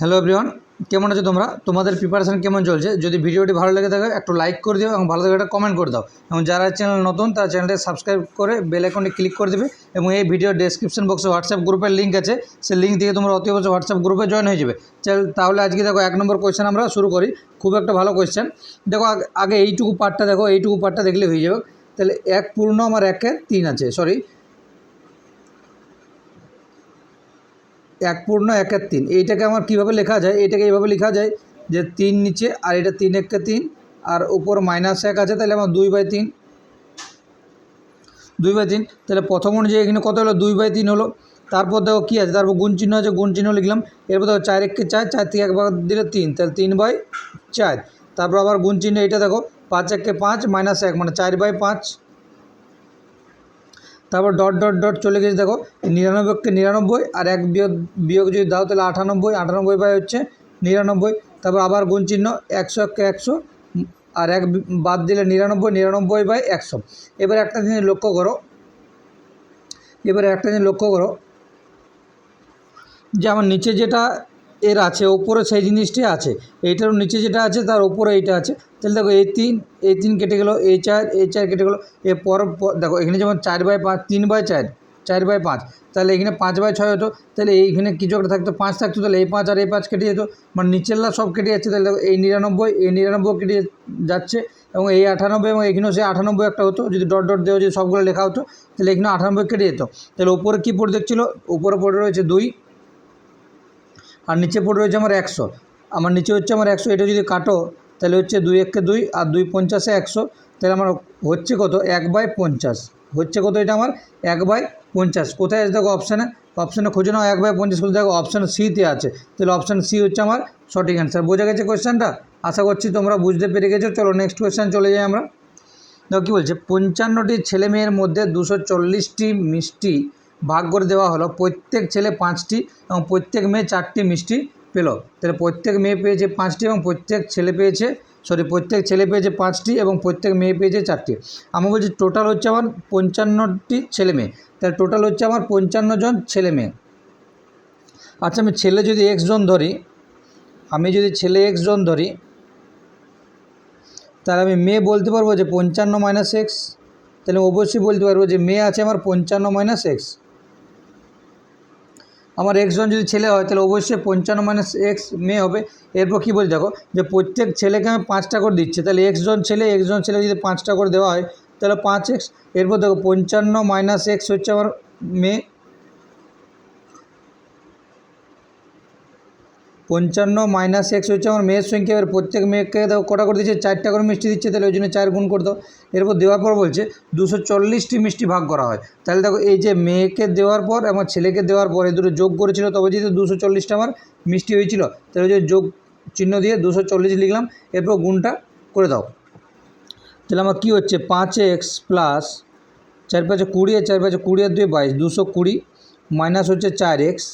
Hello everyone কেমন আছো তোমরা? তোমাদের প্রিপারেশন কেমন চলছে? যদি ভিডিওটি ভালো লেগে থাকে, একটু লাইক করে দিও এবং ভালো লাগে একটা কমেন্ট করে দাও। এবং যারা চ্যানেল নতুন, তারা চ্যানেলটি সাবস্ক্রাইব করে বেল আইকনে ক্লিক করে দেবে এবং এই ভিডিও ডেসক্রিপশন বক্সে হোয়াটসঅ্যাপ গ্রুপের লিঙ্ক আছে। সেই লিঙ্ক থেকে তোমরা অতি অবশ্যই হোয়াটসঅ্যাপ গ্রুপে জয়েন হয়ে যাবে। তাহলে আজকে দেখো এক নম্বর কোয়েশ্চেন আমরা শুরু করি। খুব একটা ভালো কোয়েশ্চেন দেখো আগে এইটুকু পার্টটা দেখো, এইটুকু পার্টটা দেখলে হয়ে যাবে। তাহলে এক পূর্ণ আমার একের তিন আছে। সরি এক পূর্ণ একের তিন। এইটাকে আমার কীভাবে লেখা যায়? এইটাকে এইভাবে লেখা যায় যে তিন নিচে আর এটা তিন একে তিন, আর উপর মাইনাস এক আছে, তাহলে আমার দুই বাই তিন। দুই বাই তিন। তাহলে প্রথম অনুযায়ী এখানে কত হলো? দুই বাই তিন হলো। তারপর দেখো কী আছে? তারপর গুণ চিহ্ন আছে, গুণ চিহ্ন লিখলাম। এরপর দেখো চার এককে চার চার থেকে একবার দিলে তিন। তাহলে তিন বাই চার। তারপর আবার গুণ চিহ্ন এটা দেখো, পাঁচ এককে পাঁচ মাইনাস এক মানে চার বাই পাঁচ। তারপর ডট ডট ডট চলে গেছে, দেখো নিরানব্বইকে নিরানব্বই আর এক বিয়োগ বিয়োগ যদি দাও তাহলে আটানব্বই আটানব্বই বাই হচ্ছে নিরানব্বই। তারপর আবার গুণ চিহ্ন একশো এককে একশো, আর এক বাদ দিলে নিরানব্বই নিরানব্বই বাই একশো। এবার একটা জিনিস লক্ষ্য করো। এবারে একটা জিনিস লক্ষ্য করো। যে আমার নিচে যেটা এর আছে, ওপরে সেই জিনিসটি আছে। এইটার নিচে যেটা আছে, তার ওপরে এইটা আছে। তাহলে দেখো, এই তিন এই তিন কেটে গেলো, এই চার এই চার কেটে গেলো এর পর দেখো, এখানে যেমন চার বাই পাঁচ, তিন বাই চার চার বাই পাঁচ, তাহলে এখানে পাঁচ বাই ছয় হতো, তাহলে এইখানে কিছু একটা থাকতো? পাঁচ থাকতো, তাহলে এই পাঁচ আর এই পাঁচ কেটে যেত। মানে নিচেরলা সব কেটে যাচ্ছে, তাহলে দেখো, এই নিরানব্বই এই নিরানব্বই কেটে যাচ্ছে, এবং এই আটানব্বই এবং এখানেও সেই আটানব্বই একটা হতো। যদি ডট ডট দেওয়া যদি সবগুলো লেখা হতো, তাহলে এখানে আটানব্বই কেটে যেত। তাহলে উপরে কী পড়ে দেখছিলো? উপরে পড়ে রয়েছে দুই আর নিচে পড়ে রয়েছে আমার একশো। আমার নিচে হচ্ছে আমার একশো, এটা যদি কাটো, তাহলে হচ্ছে দুই এককে দুই আর দুই পঞ্চাশে একশো, তাহলে আমার হচ্ছে কত? এক বাই পঞ্চাশ। হচ্ছে কত এটা আমার? এক বাই পঞ্চাশ। কোথায় আছে দেখো অপশানে অপশানে খুঁজে নাও, এক বাই পঞ্চাশ খুঁজে দেখো অপশান সিতে আছে। তাহলে অপশান সি হচ্ছে আমার সঠিক অ্যান্সার বোঝা গেছে কোয়েশ্চেনটা আশা করছি তোমরা বুঝতে পেরে গেছো। চলো নেক্সট কোয়েশ্চেন চলে যাই আমরা। দেখো কী বলছে? পঞ্চান্নটি ছেলে মেয়ের মধ্যে দুশো চল্লিশটি মিষ্টি ভাগ করে দেওয়া হলো। প্রত্যেক ছেলে পাঁচটি এবং প্রত্যেক মেয়ে চারটি মিষ্টি পেল। তাহলে প্রত্যেক মেয়ে পেয়েছে পাঁচটি এবং প্রত্যেক ছেলে পেয়েছে সরি প্রত্যেক ছেলে পেয়েছে পাঁচটি এবং প্রত্যেক মেয়ে পেয়েছে চারটি। আমি বলছি টোটাল হচ্ছে আমার পঞ্চান্নটি ছেলে মেয়ে। তাহলে টোটাল হচ্ছে আমার পঞ্চান্ন জন ছেলে মেয়ে। আচ্ছা আমি ছেলে যদি এক্স জন ধরি, আমি যদি ছেলে এক্স জন ধরি, তাহলে আমি মেয়ে বলতে পারব যে পঞ্চান্ন মাইনাস এক্স তাহলে অবশ্যই বলতে পারব যে মেয়ে আছে আমার পঞ্চান্ন মাইনাস এক্স আমার এক্স জন যদি ছেলে হয়, তাহলে অবশ্যই পঞ্চান্ন মাইনাস এক্স মেয়ে হবে। এরপর কী বলছি দেখো, যে প্রত্যেক ছেলেকে আমি পাঁচটা করে দিচ্ছি। তাহলে এক্স জন ছেলে এক্স জন ছেলে যদি পাঁচটা করে দেওয়া হয়, তাহলে পাঁচ এক্স এরপর দেখো, পঞ্চান্ন মাইনাস এক্স হচ্ছে আমার মেয়ে। পঞ্চান্ন মাইনাস এক্স হচ্ছে আমার মেয়ের সংখ্যা, এবার প্রত্যেক মেয়েকে দেখো কটা করে দিচ্ছে? চারটা করে মিষ্টি দিচ্ছে, তাহলে ওই জন্য চার গুণ করে দাও। এরপর দেওয়ার পর বলছে, দুশো চল্লিশটি মিষ্টি ভাগ করা হয়। তাহলে দেখো, এই যে মেয়েকে দেওয়ার পর এবং ছেলেকে দেওয়ার পর এই দুটো যোগ করেছিল, তবে যদি দুশো চল্লিশটা আমার মিষ্টি হয়েছিল, তাহলে যে যোগ চিহ্ন দিয়ে দুশো চল্লিশ লিখলাম, এরপর গুণটা করে দাও। তাহলে আমার কী হচ্ছে? পাঁচ এক্স প্লাস চার পাঁচে কুড়ি, আর চার পাঁচে কুড়ি আর দুই বাইশ, দুশো কুড়ি মাইনাস হচ্ছে চার এক্স।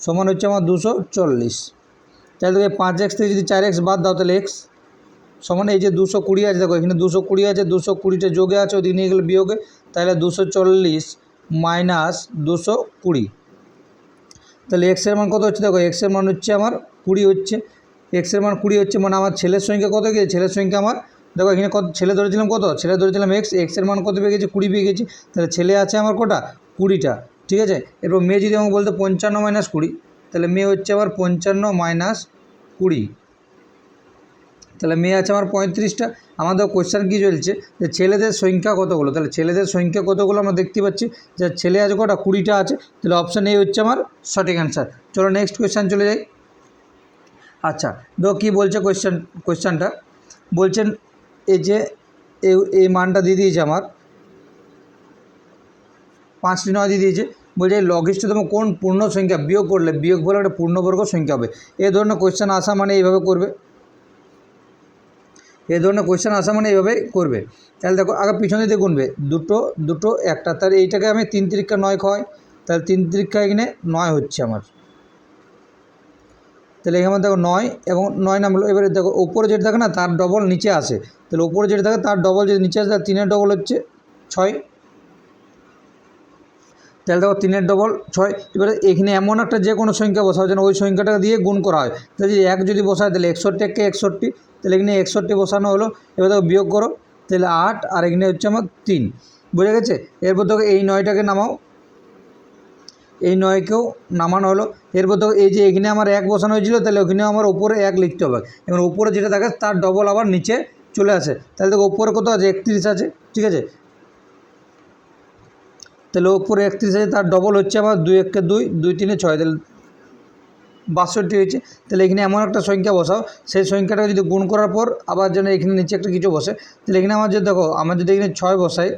সমান হচ্ছে আমার দুশো চল্লিশ। তাহলে দেখো পাঁচ এক্স থেকে যদি চার এক্স বাদ দাও তাহলে এক্স সমান এই যে দুশো কুড়ি আছে, দেখো এখানে দুশো কুড়ি আছে, দুশো কুড়িটা যোগে আছে, ওদিকে নিয়ে গেলে বিয়োগে, তাহলে দুশো চল্লিশ মাইনাস দুশো কুড়ি। তাহলে এক্সের মান কত হচ্ছে? দেখো এক্সের মান হচ্ছে আমার কুড়ি হচ্ছে। এক্সের মান কুড়ি হচ্ছে মানে আমার ছেলের সংখ্যা কত গিয়েছে ছেলের সংখ্যা আমার, দেখো এখানে কত, ছেলে ধরেছিলাম কত? ছেলে ধরেছিলাম এক্স এক্সের মান কত পেয়ে গেছে? কুড়ি পেয়ে গেছি। তাহলে ছেলে আছে আমার কটা? কুড়িটা। ঠিক আছে? এরপর মেয়ে যদি আমাকে বলতো পঞ্চান্ন মাইনাস কুড়ি, তাহলে মেয়ে হচ্ছে আবার পঞ্চান্ন মাইনাস কুড়ি। তাহলে মেয়ে আছে আমার পঁয়ত্রিশটা। আমাদের কোশ্চেন কী চলছে? যে ছেলেদের সংখ্যা কতগুলো? তাহলে ছেলেদের সংখ্যা কতগুলো আমরা দেখতে পাচ্ছি? যে ছেলে আছে কটা? কুড়িটা আছে। তাহলে অপশান এ হচ্ছে আমার সঠিক অ্যান্সার চলো নেক্সট কোয়েশ্চেন চলে যাই। আচ্ছা দেখো কী বলছে কোয়েশ্চেন কোয়েশ্চেনটা বলছেন, এই যে এই মানটা দিয়ে দিয়েছে আমার। পাঁচটি নয় দিয়ে দিয়েছে। বলছে লঘিষ্ঠতম কোন পূর্ণ সংখ্যা বিয়োগ করলে? বিয়োগ বলে একটা পূর্ণবর্গ সংখ্যা হবে। এ ধরনের কোয়েশ্চেন আসা মানে এইভাবে করবে। এ ধরনের কোয়েশ্চেন আসা মানে এইভাবে করবে। তাহলে দেখো, আগে পিছনে দিয়ে গুনবে। দুটো দুটো, একটা। তাহলে এইটাকে আমি তিন তিরিক্ষা নয় খাওয়াই তাহলে তিন তিরিক্ষা এখানে নয় হচ্ছে আমার। তাহলে এখানে দেখো নয় এবং নয় নামলো এবারে দেখো ওপরে যেটা থাকে না, তার ডবল নিচে আসে। তাহলে ওপরে যেটা থাকে, তার ডবল যদি নিচে আসে তার তিনের ডবল হচ্ছে ছয়। তাহলে দেখো তিনের ডবল ছয়। এবারে এখানে এমন একটা যে কোনো সংখ্যা বসাও যেন ওই সংখ্যাটা দিয়ে গুণ করা হয়। তাহলে যদি এক যদি বসায়, তাহলে একষট্টি একে একষট্টি। তাহলে এখানে একষট্টি বসানো হলো। এবার দেখো বিয়োগ করো, তাহলে আট, আর এখানে হচ্ছে আমার তিন। বুঝে গেছে? এরপর দেখো এই নয়টাকে নামাও। এই নয়কেও নামানো হলো। এরপর তো এই যে এখানে আমার এক বসানো হয়েছিল, তাহলে ওখানেও আমার ওপরে এক লিখতে হবে। এবং উপরে যেটা থাকে, তার ডবল আবার নিচে চলে আসে। তাহলে দেখো ওপরে কত আছে? একত্রিশ আছে। ঠিক আছে? তাহলে ওপরে একত্রিশ আছে তার ডবল হচ্ছে আমার দুই একে দুই দুই তিনে ছয়, তাহলে বাষট্টি হয়েছে। তাহলে এখানে এমন একটা সংখ্যা বসাও, সেই সংখ্যাটাকে যদি গুণ করার পর আবার যেন এখানে নিচে একটা কিছু বসে, তাহলে এখানে আমার যদি দেখো, আমার যদি এখানে ছয় বসাই,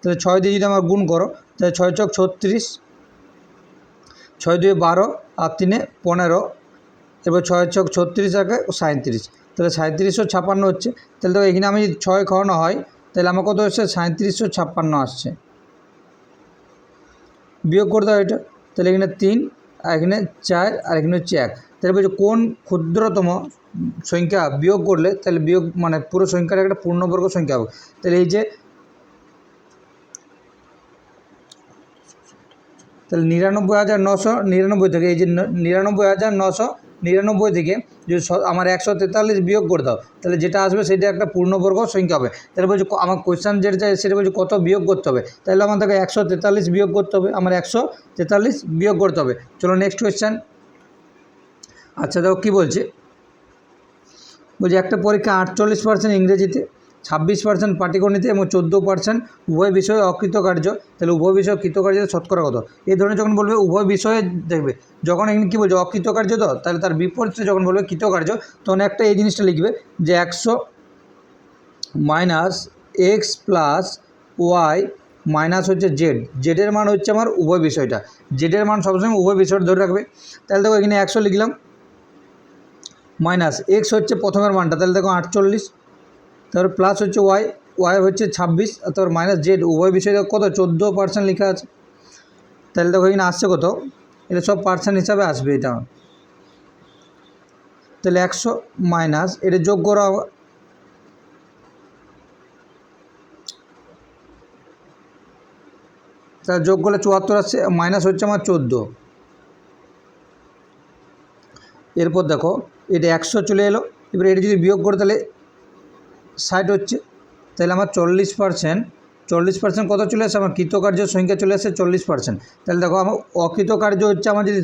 তাহলে ছয় দিয়ে যদি আমার গুণ করো, তাহলে ছয় চক ছত্রিশ, ছয় দুয়ে বারো, আর তিনে পনেরো, এবার ছয় চক ছত্রিশ আগে সাঁত্রিশ তাহলে সাঁত্রিশশো ছাপ্পান্ন হচ্ছে। তাহলে দেখো, এখানে আমি ছয় খাওয়ানো হয়, তাহলে আমার কত হচ্ছে? সাঁত্রিশশো ছাপ্পান্ন আসছে। বিয়োগ করতে হয় এটা। তাহলে এখানে তিন, আর এখানে চার, আর এখানে হচ্ছে এক। তাহলে বলছে কোন ক্ষুদ্রতম সংখ্যা বিয়োগ করলে, তাহলে বিয়োগ মানে পুরো সংখ্যাটা একটা পূর্ণবর্গ সংখ্যা হবে। তাহলে এই যে তাহলে নিরানব্বই হাজার নশো নিরানব্বই থেকে, এই যে নিরানব্বই হাজার নশো নিরানব্বই থেকে যদি আমার একশো তেতাল্লিশ বিয়োগ করে দাও, তাহলে যেটা আসবে সেটা একটা পূর্ণবর্গ সংখ্যা হবে। তাহলে বলছে আমার কোয়েশ্চান যেটা চাই, সেটা বলছে কত বিয়োগ করতে হবে? তাহলে আমার তাকে একশো তেতাল্লিশ বিয়োগ করতে হবে, আমার একশো তেতাল্লিশ বিয়োগ করতে হবে। চলো নেক্সট কোয়েশ্চান আচ্ছা দেখো কী বলছে? বলছি একটা পরীক্ষা আটচল্লিশ পার্সেন্ট ইংরেজিতে ছাব্বিশ পার্সেন্ট পাটিগণিতে এবং চোদ্দ পার্সেন্ট উভয় বিষয়ে অকৃতকার্য। তাহলে উভয় বিষয়ে কৃতকার্য শতকরা কত? এই ধরনের যখন বলবে, উভয় বিষয়ে দেখবে, যখন এখানে কী বলছে, অকৃতকার্য তো? তাহলে তার বিপরীতে যখন বলবে কৃতকার্য, তখন একটা এই জিনিসটা লিখবে যে একশো minus X plus Y minus হচ্ছে জেড জেডের মান হচ্ছে আমার উভয় বিষয়টা। জেডের মান সবসময় উভয় বিষয়টা ধরে রাখবে। তাহলে দেখো এখানে একশো লিখলাম মাইনাস এক্স হচ্ছে প্রথমের মানটা। তাহলে দেখো আটচল্লিশ তারপর প্লাস হচ্ছে ওয়াই ওয়াই হচ্ছে ছাব্বিশ, আর তারপর মাইনাস জেড উভয় বিষয়ে কত? চোদ্দ পার্সেন্ট লেখা আছে। তাহলে দেখো এখানে আসছে কত? এটা সব পার্সেন্ট হিসাবে আসবে এটা। তাহলে একশো মাইনাস এটা যোগ করা। তাহলে যোগ করলে চুয়াত্তর আসছে মাইনাস হচ্ছে আমার চোদ্দ। এরপর দেখো, এটা একশো চলে এলো। এবার এটা যদি বিয়োগ করে তাহলে ষাট হচ্ছে। তাহলে আমার চল্লিশ পার্সেন্ট চল্লিশ পার্সেন্ট কত চলে আসে? আমার কৃতকার্য সংখ্যা চলে আসে চল্লিশ পার্সেন্ট তাহলে দেখো, আমার অকৃতকার্য হচ্ছে আমার যদি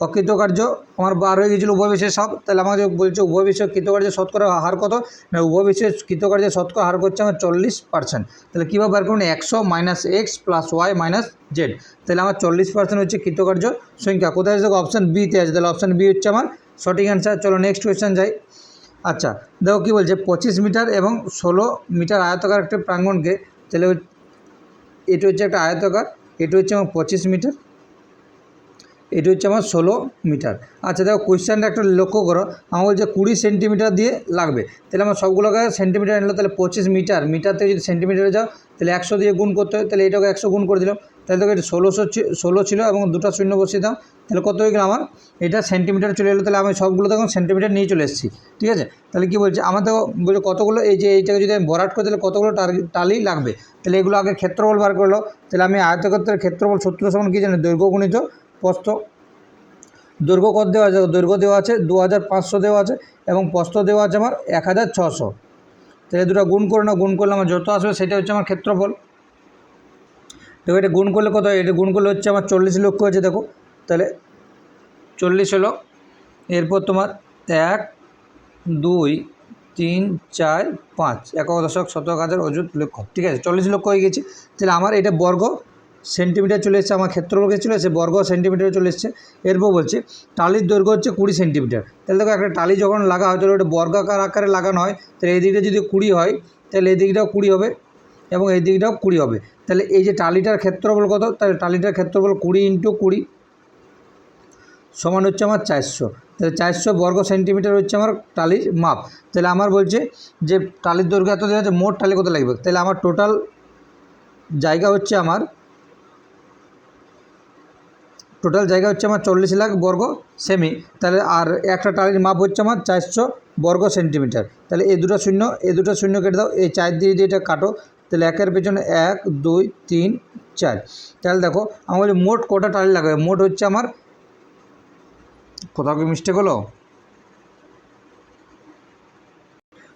অকৃতকার্য আমার বার হয়ে গিয়েছিল উভয় বিষয়ে সব তাহলে আমাকে বলছে উভয় বিষয়ে কৃতকার্য শতকরা হার কত? না উভয় বিষয়ে কৃতকার্য শতকরা হার করছে আমার চল্লিশ পার্সেন্ট তাহলে কীভাবে বার করুন? একশো minus X plus Y minus Z তাহলে আমার চল্লিশ পার্সেন্ট হচ্ছে কৃতকার্য সংখ্যা। কোথায় আছে? দেখো অপশান বিতে আছে। তাহলে অপশান বি হচ্ছে আমার সঠিক অ্যান্সার চলো নেক্সট কোয়েশ্চেন যাই। আচ্ছা দেখো কী বলছে, পঁচিশ মিটার এবং ষোলো মিটার আয়তকার একটা প্রাঙ্গণকে তাহলে এটা হচ্ছে একটা আয়তকার, এটা হচ্ছে আমার পঁচিশ মিটার, এটা হচ্ছে আমার ষোলো মিটার। আচ্ছা দেখো কোয়েশ্চেনটা একটা লক্ষ্য করো, আমার বলছে কুড়ি সেন্টিমিটার দিয়ে লাগবে, তাহলে আমার সবগুলোকে সেন্টিমিটার নিলো, তাহলে পঁচিশ মিটার মিটার থেকে যদি সেন্টিমিটারে যাও, তাহলে একশো দিয়ে গুণ করতে হয়, তাহলে এটাকে একশো গুণ করে দিলাম তাহলে দেখো এটা ষোলোশো ষোলো ছিল এবং দুটো শূন্য বসিয়ে তাহলে কত হয়ে গেল আমার? এটা সেন্টিমিটার চলে এলো, তাহলে আমি সবগুলো তখন সেন্টিমিটার নিয়ে চলে এসেছি, ঠিক আছে? তাহলে কী বলছে? আমার তো বলছে কতগুলো, এই যে এইটাকে যদি আমি ভরাট করি, তাহলে কতগুলো টালি লাগবে? তাহলে এগুলো আগে ক্ষেত্রফল বার করল। তাহলে আমি আয়তক্ষেত্রের ক্ষেত্রফল সূত্র সমান কী জানি? দৈর্ঘ্য গুণিত প্রস্থ। দৈর্ঘ্য কত দেওয়া আছে? দৈর্ঘ্য দেওয়া আছে, দু হাজার পাঁচশো দেওয়া আছে এবং প্রস্থ দেওয়া আছে আমার এক তাহলে দুটো গুণ করে না গুণ করলে আমার যত আসবে সেটা হচ্ছে আমার ক্ষেত্রফল। দেখো, এটা গুণ করলে কত? এটা গুণ করলে হচ্ছে আমার চল্লিশ লক্ষ হয়েছে, দেখো। তাহলে চল্লিশ হলো, এরপর তোমার এক, দুই, তিন, চার, পাঁচ। একক দশক, শতক, হাজার, অযুত লক্ষ। ঠিক আছে, চল্লিশ লক্ষ হয়ে গেছে। তাহলে আমার এটা বর্গ সেন্টিমিটার চলে এসেছে, আমার ক্ষেত্রফলকে চলে এসেছে বর্গ সেন্টিমিটারে চলে এসেছে। এরপর বলছে, টালির দৈর্ঘ্য হচ্ছে কুড়ি সেন্টিমিটার। তাহলে দেখো, একটা টালি যখন লাগা হয়, তাহলে ওটা বর্গাকার আকারে লাগানো হয়। তাহলে এই দিকটা যদি কুড়ি হয়, তাহলে এই দিকটাও কুড়ি হবে। এবং এই দিকটাও কুড়ি হবে। তাহলে এই যে টালিটার ক্ষেত্রফল কত? তাহলে টালিটার ক্ষেত্রফল কুড়ি ইন্টু কুড়ি সমান হচ্ছে আমার চারশো। তাহলে চারশো বর্গ সেন্টিমিটার হচ্ছে আমার টালির মাপ। তাহলে আমার বলছে যে টালির দৈর্ঘ্য এত দেওয়া মোট টালি কত লাগবে? তাহলে আমার টোটাল জায়গা হচ্ছে আমার টোটাল জায়গা হচ্ছে আমার চল্লিশ লাখ বর্গ সেমি। তাহলে আর একটা টালির মাপ হচ্ছে আমার চারশো বর্গ সেন্টিমিটার। তাহলে এই দুটো শূন্য এই দুটো শূন্য কেটে দাও, এই চার দিয়ে দিয়ে এটা কাটো। তাহলে একের পেছনে এক, দুই, তিন, চার। তাহলে দেখো, আমার মোট কটা টালি লাগবে? মোট হচ্ছে আমার, কোথাও কি মিস্টেক হলো?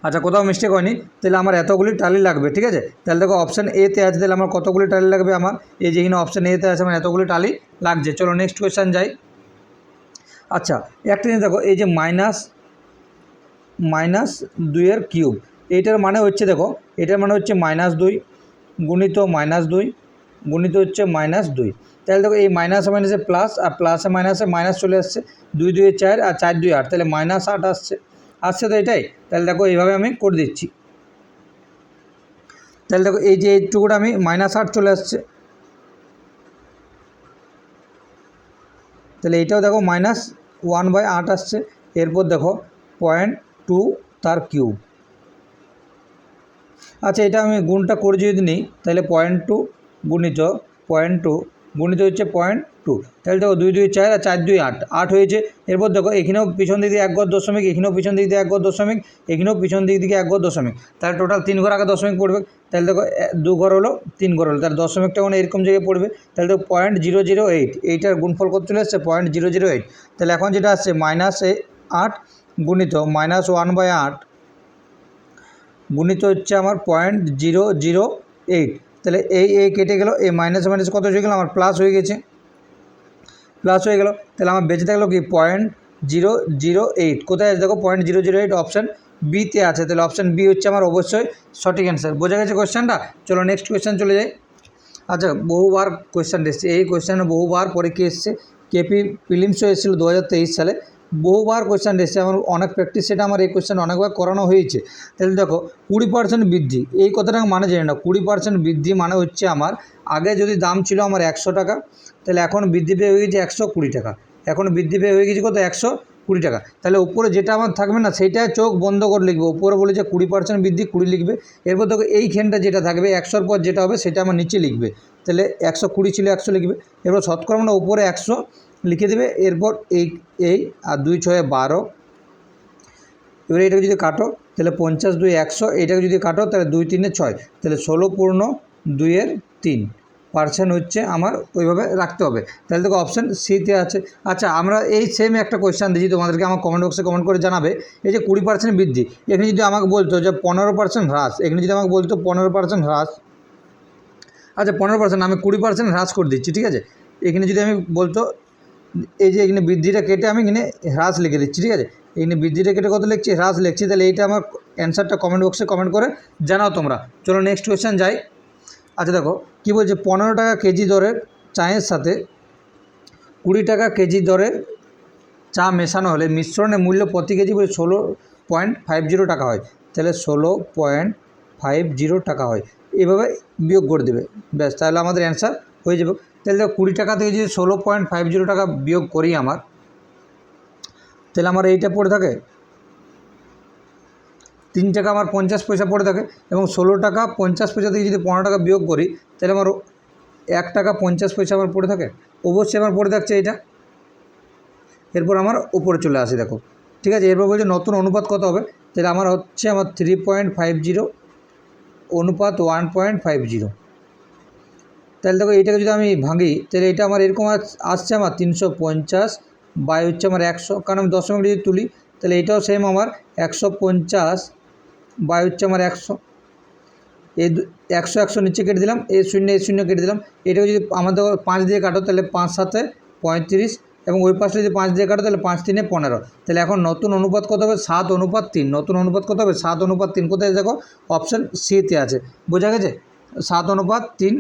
আচ্ছা কোথাও মিস্টেক হয়নি, তাহলে আমার এতগুলি টালি লাগবে, ঠিক আছে? তাহলে দেখো অপশান এতে আছে, তাহলে আমার কতগুলি টালি লাগবে আমার? এই যে এখানে অপশান এতে আছে, আমার এতগুলি টালি লাগছে। চলো নেক্সট কোয়েশ্চান যাই। আচ্ছা একটা জিনিস দেখো, এই যে মাইনাস মাইনাস দুইয়ের কিউব এইটার মানে হচ্ছে দেখো, এটার মানে হচ্ছে মাইনাস দুই গুণিত মাইনাস দুই গুণিত হচ্ছে মাইনাস দুই। তাহলে দেখো এই মাইনাসে মাইনাসে প্লাস আর প্লাসে মাইনাসে মাইনাস চলে আসছে দুই দুই চার আর চার দুই আট, তাহলে মাইনাস আট আসছে। আসছে তো এটাই। তাহলে দেখো এইভাবে আমি করে দিচ্ছি। তাহলে দেখো এই যে এইটুকুটা আমি মাইনাস আট চলে আসছে। তাহলে এইটাও দেখো মাইনাস ওয়ান বাই আট আসছে। এরপর দেখো পয়েন্ট টু তার কিউব আচ্ছা এটা আমি গুণটা করে যদি নিই, তাহলে পয়েন্ট টু গুণিত পয়েন্ট টু গুণিত হচ্ছে পয়েন্ট টু তাহলে দেখো দুই দুই চার আর চার দুই আট আট হয়েছে। এরপর দেখো এখানেও পিছন দিক দিয়ে এক গড় দশমিক, এখানেও পিছন দিক দিয়ে এক গড় দশমিক, এখানেও পিছন দিক দিকে এক গড় দশমিক। তাহলে টোটাল তিন ঘর আগে দশমিক পড়বে। তাহলে দেখো দু ঘর হলো তিন ঘর হলো। তাহলে দশমিকটা মানে এরকম জায়গায় পড়বে। তাহলে দেখো পয়েন্ট জিরো জিরো এইট এইটার গুণফল করতে চলে আসছে পয়েন্ট জিরো জিরো এইট তাহলে এখন যেটা আসছে মাইনাস আট গুণিত মাইনাস ওয়ান বাই আট গুণিত হচ্ছে আমার পয়েন্ট জিরো জিরো এইট তাহলে এই এই কেটে গেল, এই মাইনাস মাইনাস কত হয়ে গেল? আমার প্লাস হয়ে গেছে। প্লাস হয়ে গেল, তাহলে আমার বেঁচে থাকল কি? পয়েন্ট জিরো জিরো এইট কোথায় আছে? দেখো point zero zero eight option বিতে আছে। তাহলে অপশান বি হচ্ছে আমার অবশ্যই সঠিক অ্যান্সার বোঝা গেছে কোয়েশ্চেনটা চলো নেক্সট কোয়েশ্চেন চলে যাই। আচ্ছা বহুবার কোয়েশ্চেন এসছে। এই কোয়েশ্চেনে বহুবার পরীক্ষা এসছে? কেপি ফিলিমসও এসেছিল দু হাজার তেইশ সালে। বহুবার কোয়েশ্চেন এসছে, আমার অনেক প্র্যাকটিস সেটা আমার এই কোয়েশ্চেন অনেকবার করানো হয়েছে। তাহলে দেখো, কুড়ি পার্সেন্ট বৃদ্ধি, এই কথাটা মানে জানি না, কুড়ি পার্সেন্ট বৃদ্ধি মানে হচ্ছে আমার, আগে যদি দাম ছিল আমার একশো টাকা, তাহলে এখন বৃদ্ধি পেয়ে হয়ে গেছে একশো কুড়ি টাকা। এখন বৃদ্ধি পেয়ে হয়ে গেছে কত? একশো কুড়ি টাকা। তাহলে উপরে যেটা আমার থাকবে না সেটা চোখ বন্ধ করে লিখবে। উপরে বলেছে কুড়ি পার্সেন্ট বৃদ্ধি, কুড়ি লিখবে। এরপর দেখো এইখানটা যেটা থাকবে, একশোর পর যেটা হবে, সেটা আমার নিচে লিখবে। তাহলে একশো কুড়ি ছিল, একশো লিখবে। এরপর শতকরা মানে উপরে একশো লিখে দেবে, এরপর এই এই আর দুই ছয়ে বারো। এবারে এটাকে যদি কাটো, তাহলে পঞ্চাশ দুই একশো, এটাকে যদি কাটো, তাহলে দুই তিনে ছয়, তাহলে ষোলো পূর্ণ দুইয়ের তিন। পার্সেন্ট হচ্ছে আমার ওইভাবে রাখতে হবে। তাহলে দেখো অপশান সিতে আছে। আচ্ছা আমরা এই সেম একটা কোয়েশ্চান দিচ্ছি তোমাদেরকে আমার কমেন্ট বক্সে কমেন্ট করে জানাবে। এই যে কুড়ি পার্সেন্ট বৃদ্ধি, এখানে যদি আমাকে বলতো যে পনেরো পার্সেন্ট হ্রাস, এখানে যদি আমাকে বলতো পনেরো পার্সেন্ট হ্রাস আচ্ছা পনেরো পার্সেন্ট আমি কুড়ি পার্সেন্ট হ্রাস করে দিচ্ছি, ঠিক আছে? এখানে যদি আমি বলতো এই যে এখানে বৃদ্ধিটা কেটে আমি এখানে হ্রাস লিখে দিচ্ছি, ঠিক আছে? এখানে বৃদ্ধিটা কেটে কত লিখছি? হ্রাস লিখছি। তাহলে এইটা আমার অ্যান্সারটা কমেন্ট বক্সে কমেন্ট করে জানাও তোমরা। চলো নেক্সট কোয়েশ্চেন যাই। আচ্ছা দেখো, কী বলছে? পনেরো টাকা কেজি দরের চায়ের সাথে কুড়ি টাকা কেজি দরের চা মেশানো হলে মিশ্রণের মূল্য প্রতি কেজি বলে ষোলো পয়েন্ট ফাইভ জিরো টাকা হয়। তাহলে ষোলো পয়েন্ট ফাইভ জিরো টাকা হয়। এভাবে বিয়োগ করে দেবে। ব্যাস, তাহলে আমাদের অ্যান্সার হয়ে যাবে। তাহলে দেখো কুড়ি টাকা থেকে যদি ষোলো পয়েন্ট ফাইভ জিরো টাকা বিয়োগ করি আমার, তাহলে আমার এইটা পড়ে থাকে? তিন টাকা আমার পঞ্চাশ পয়সা পড়ে থাকে এবং ষোলো টাকা পঞ্চাশ পয়সা থেকে যদি পনেরো টাকা বিয়োগ করি, তাহলে আমার এক টাকা পঞ্চাশ পয়সা আমার পড়ে থাকে। অবশ্যই আমার পড়ে থাকছে এইটা। এরপর আমার উপরে চলে আসে দেখো। ঠিক আছে, এরপর বলছে নতুন অনুপাত কত হবে? তাহলে আমার হচ্ছে আমার থ্রি পয়েন্ট ফাইভ জিরো অনুপাত ওয়ান পয়েন্ট ফাইভ জিরো তাহলে দেখো এইটাকে যদি আমি ভাঙি, তাহলে এটা আমার এরকম আসছে আমার তিনশো পঞ্চাশ বাই হচ্ছে আমার একশো, কারণ আমি দশমিক যদি তুলি, তাহলে এটাও সেম আমার একশো পঞ্চাশ বাই হচ্ছে আমার একশো। এই একশো একশো নিচে কেটে দিলাম এই শূন্য এই শূন্য কেটে দিলাম, এটাকে যদি আমাদের পাঁচ দিয়ে কাটো, তাহলে পাঁচ সাথে পঁয়ত্রিশ, এবং ওই পাশে যদি পাঁচ দিয়ে কাটো, তাহলে পাঁচ তিনে পনেরো। তাহলে এখন নতুন অনুপাত কত হবে? সাত অনুপাত তিন। নতুন অনুপাত কত হবে? সাত অনুপাত তিন। কোথায়? দেখো অপশান সিতে আছে। বোঝা গেছে? সাত অনুপাত তিন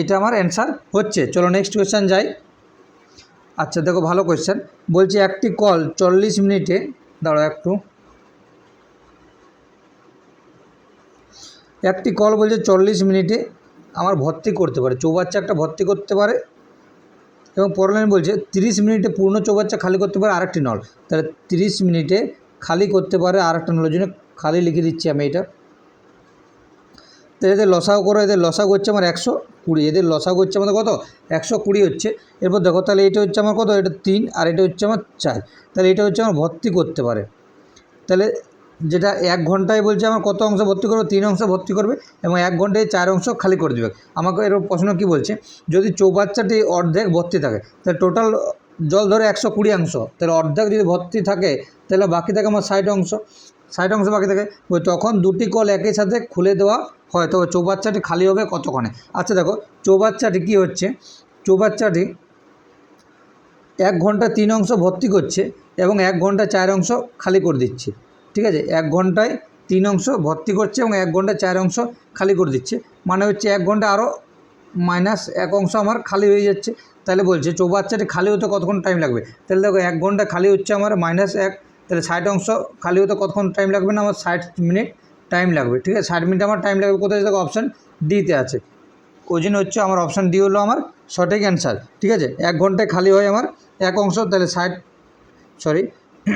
এটা আমার অ্যান্সার হচ্ছে। চলো নেক্সট কোয়েশ্চেন যাই। আচ্ছা দেখো ভালো কোয়েশ্চেন বলছি, একটি কল চল্লিশ মিনিটে, দাঁড়াও একটু। একটি কল বলছে চল্লিশ মিনিটে, আমার ভর্তি করতে পারে। চৌবাচ্চা একটা ভর্তি করতে পারে। এবং পরের লাইন বলছে, তিরিশ মিনিটে পূর্ণ চৌবাচ্চা খালি করতে পারে, আরেকটি নল তাহলে তিরিশ মিনিটে খালি করতে পারে, আরেকটা নলের জন্য খালি লিখে দিচ্ছি আমি এটা। এদের লসাও করো, এদের লসাগু হচ্ছে আমার একশো কুড়ি, এদের লসাও হচ্ছে আমাদের কত? একশো কুড়ি হচ্ছে। এরপর দেখো, তাহলে এটা হচ্ছে আমার কত? এটা তিন, আর এটা হচ্ছে আমার চার। তাহলে এটা হচ্ছে আমার ভর্তি করতে পারে। তাহলে যেটা এক ঘন্টায় বলছে আমার কত অংশ ভর্তি করবে? তিন অংশ ভর্তি করবে এবং এক ঘন্টায় চার অংশ খালি করে দেবে। আমাকে এর প্রশ্ন কী বলছে? যদি চৌবাচ্চাটি অর্ধেক ভর্তি থাকে, তাহলে টোটাল জল ধরে একশো কুড়ি অংশ। তাহলে অর্ধেক যদি ভর্তি থাকে, তাহলে বাকি থাকে আমার ষাট অংশ। ষাট অংশ বাকি থাকে তখন দুটি কল একই সাথে খুলে দেওয়া হয়, তবে চৌবাচ্চাটি খালি হবে কতক্ষণে? আচ্ছা দেখো, চৌবাচ্চাটি কী হচ্ছে? চৌবাচ্চাটি এক ঘণ্টা তিন অংশ ভর্তি করছে এবং এক ঘণ্টা চার অংশ খালি করে দিচ্ছে, ঠিক আছে? এক ঘন্টায় তিন অংশ ভর্তি করছে এবং এক ঘণ্টা চার অংশ খালি করে দিচ্ছে মানে হচ্ছে এক ঘণ্টা আরও মাইনাস এক অংশ আমার খালি হয়ে যাচ্ছে। তাহলে বলছে, চৌবাচ্চাটি খালি হতে কতক্ষণ টাইম লাগবে? তাহলে দেখো, এক ঘণ্টা খালি হচ্ছে আমার মাইনাস এক তাহলে ষাট অংশ খালি হতে কতক্ষণ টাইম লাগবে না? আমার ষাট মিনিট টাইম লাগবে, ঠিক আছে? ষাট মিনিট আমার টাইম লাগবে কোথায়? দেখো অপশান ডিতে আছে। ওই জন্য হচ্ছে আমার অপশান ডি হলো আমার সঠিক অ্যান্সার ঠিক আছে? এক ঘন্টায় খালি হয় আমার এক অংশ, তাহলে ষাট সরি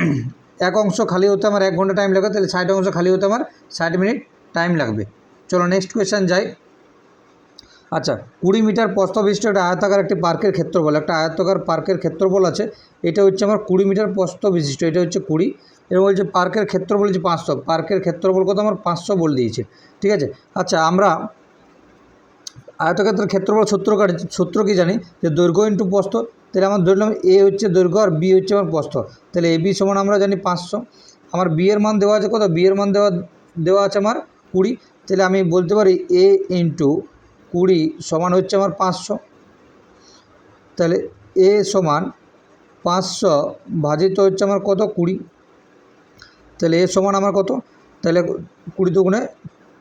এক অংশ খালি হতে আমার এক ঘণ্টা টাইম লাগবে, তাহলে ষাট অংশ খালি হতে আমার ষাট মিনিট টাইম লাগবে। চলো নেক্সট কোয়েশ্চেন যাই। আচ্ছা কুড়ি মিটার প্রস্তবিষ্ট একটা আয়তাকার একটি পার্কের ক্ষেত্রফল, একটা আয়তাকার পার্কের ক্ষেত্রফল আছে, এটা হচ্ছে আমার কুড়ি মিটার প্রস্থ বিশিষ্ট এটা হচ্ছে কুড়ি, এবং বলছে পার্কের ক্ষেত্রফল হচ্ছে পাঁচশো, পার্কের ক্ষেত্রফল কত আমার পাঁচশো বলে দিয়েছে, ঠিক আছে? আচ্ছা আমরা আয়তক্ষেত্রের ক্ষেত্রফল সূত্র সূত্র কি জানি? যে দৈর্ঘ্য ইন্টু প্রস্থ, তাহলে আমার ধরলাম এ হচ্ছে দৈর্ঘ্য আর বি হচ্ছে আমার প্রস্থ, তাহলে এ বি সমান আমরা জানি পাঁচশো, আমার বি এর মান দেওয়া আছে কত? বি এর মান দেওয়া দেওয়া আছে আমার কুড়ি, তাহলে আমি বলতে পারি এ ইন্টু কুড়ি সমান হচ্ছে আমার পাঁচশো। তাহলে এ সমান পাঁচশো ভাজিত হচ্ছে আমার কত? কুড়ি। তাহলে এ সমান আমার কত? তাহলে কুড়ি দুগুণে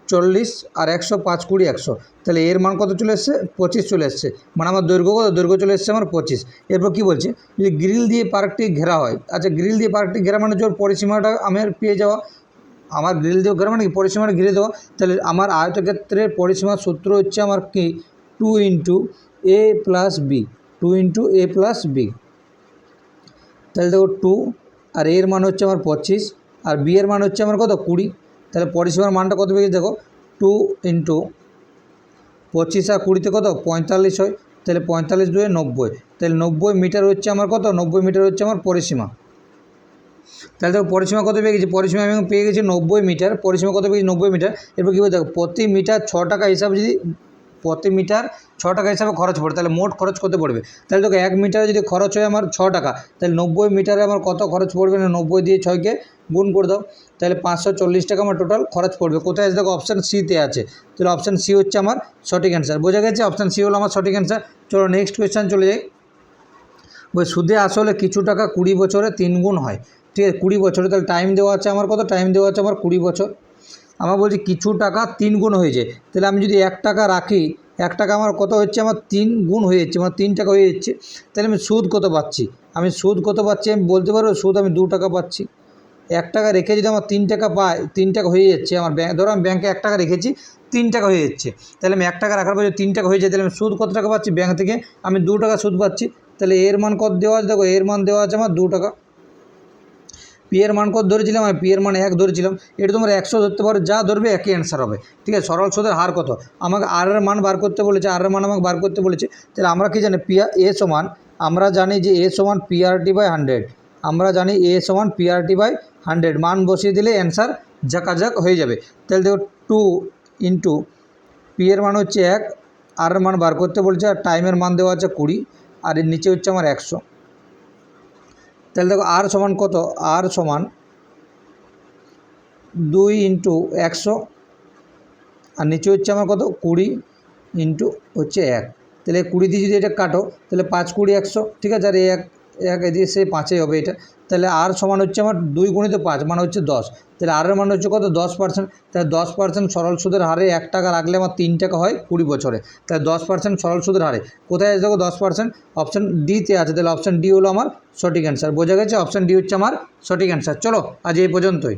চল্লিশ আর একশো পাঁচ কুড়ি একশো। তাহলে এর মান কত চলে এসছে? পঁচিশ চলে এসছে। মানে আমার দৈর্ঘ্য কত? দৈর্ঘ্য চলে এসছে আমার পঁচিশ। এরপর কী বলছে? যদি গ্রিল দিয়ে পার্কটি ঘেরা হয় আচ্ছা গ্রিল দিয়ে পার্কটি ঘেরা মানে জোর পরিসীমাটা আমার পেয়ে যাওয়া। আমার ঘেরা মানে পরিসীমাটা ঘিরে দেওয়া তাহলে আমার আয়তক্ষেত্রের পরিসীমার সূত্র হচ্ছে আমার কি? Two into A plus B. Two into A plus B. তাহলে দেখো টু, আর এর মান হচ্ছে আমার পঁচিশ, আর বি এর মান হচ্ছে আমার কত? কুড়ি। তাহলে পরিসীমার মানটা কত পেয়েছি দেখো? টু ইন্টু পঁচিশ আর কুড়িতে কত? পঁয়তাল্লিশ হয়। তাহলে পঁয়তাল্লিশ দুয়ে নব্বই। তাহলে নব্বই মিটার হচ্ছে আমার কত? নব্বই মিটার হচ্ছে আমার পরিসীমা। তাহলে দেখো পরিসীমা কত পেয়ে গেছি? পরিসীমা আমি পেয়ে গেছি নব্বই মিটার, পরিসীমা কত পেয়েছি নব্বই মিটার। এরপর কী বলতে দেখো, প্রতি মিটার ছ টাকা হিসাবে যদি প্রতি মিটার ছ টাকা হিসাবে খরচ পড়ে, তাহলে মোট খরচ কত পড়বে? তাহলে দেখো, এক মিটারে যদি খরচ হয় আমার ছ টাকা, তাহলে নব্বই মিটারে আমার কত খরচ পড়বে না? নব্বই দিয়ে ছয়কে গুণ করে দাও, তাহলে পাঁচশো চল্লিশ টাকা আমার টোটাল খরচ পড়বে। কোথায় আছে? দেখো অপশান সিতে আছে। তাহলে অপশান সি হচ্ছে আমার সঠিক অ্যান্সার বোঝা গেছে? অপশান সি হলো আমার সঠিক অ্যান্সার চলো নেক্সট কোয়েশ্চেন চলে যাই। সুদে আসলে কিছু টাকা কুড়ি বছরে তিন গুণ হয়। ঠিক আছে, কুড়ি বছরে। তাহলে টাইম দেওয়া আছে আমার কত? টাইম দেওয়া আছে আমার কুড়ি বছর। আমার বলছি কিছু টাকা তিন গুণ হয়েছে। তাহলে আমি যদি এক টাকা রাখি, এক টাকা আমার কত হচ্ছে? আমার তিন গুণ হয়ে যাচ্ছে, আমার তিন টাকা হয়ে যাচ্ছে। তাহলে আমি সুদ কত পাচ্ছি? আমি সুদ কত পাচ্ছি? আমি বলতে পারব সুদ আমি দু টাকা পাচ্ছি। এক টাকা রেখে যদি আমার তিন টাকা পাই, তিন টাকা হয়ে যাচ্ছে আমার ব্যাঙ্ক ধরো আমি ব্যাঙ্কে এক টাকা রেখেছি, তিন টাকা হয়ে যাচ্ছে। তাহলে আমি এক টাকা রাখার পর যদি তিন টাকা হয়ে যায়, তাহলে আমি সুদ কত টাকা পাচ্ছি? ব্যাঙ্ক থেকে আমি দু টাকা সুদ পাচ্ছি। তাহলে এর মান কত দেওয়া আছে? দেখো, এর মান দেওয়া আছে আমার দু টাকা। পি এর মান কত ধরেছিলাম? আমি পি এর মান এক ধরেছিলাম। এটা তোমরা একশো ধরতে পারো, যা ধরবে একই অ্যান্সার হবে। ঠিক আছে? সরল সুদের হার কত? আমাকে আর এর মান বার করতে বলেছে আর এর মান আমাকে বার করতে বলেছে। তাহলে আমরা কি জানি? পি এ সমান, আমরা জানি যে এ সমান পিআরটি বাই হান্ড্রেড আমরা জানি এ সমান পিআরটি বাই হান্ড্রেড মান বসিয়ে দিলে অ্যান্সার ঝাঁকাঝাক হয়ে যাবে। তাহলে দেখো টু ইন্টু পি এর মান হচ্ছে এক আর এর মান বার করতে বলছে, আর টাইমের মান দেওয়া আছে কুড়ি, আর এর নিচে হচ্ছে আমার একশো। তাহলে দেখো আর সমান কত? আর সমান দুই ইন্টু একশো। আর নিচে হচ্ছে আমার কত? কুড়ি ইন্টু হচ্ছে এক। তাহলে কুড়ি দিয়ে যদি এটা কাটো, তাহলে পাঁচ কুড়ি একশো। ঠিক আছে? আর এক এক এদিকে সে পাঁচেই হবে এটা। তাহলে আর সমান হচ্ছে আমার দুই গুণিত পাঁচ মানে হচ্ছে দশ। তাহলে আরের মান হচ্ছে কত? দশ পার্সেন্ট তাহলে দশ পার্সেন্ট সরল সুদের হারে এক টাকা রাখলে আমার তিন টাকা হয় কুড়ি বছরে। তাহলে দশ পার্সেন্ট সরল সুদের হারে। কোথায় আছে দেখো দশ পার্সেন্ট অপশান ডিতে আছে। তাহলে অপশান ডি হলো আমার সঠিক অ্যান্সার বোঝা গেছে? অপশান ডি হচ্ছে আমার সঠিক অ্যান্সার চলো, আজ এই পর্যন্তই।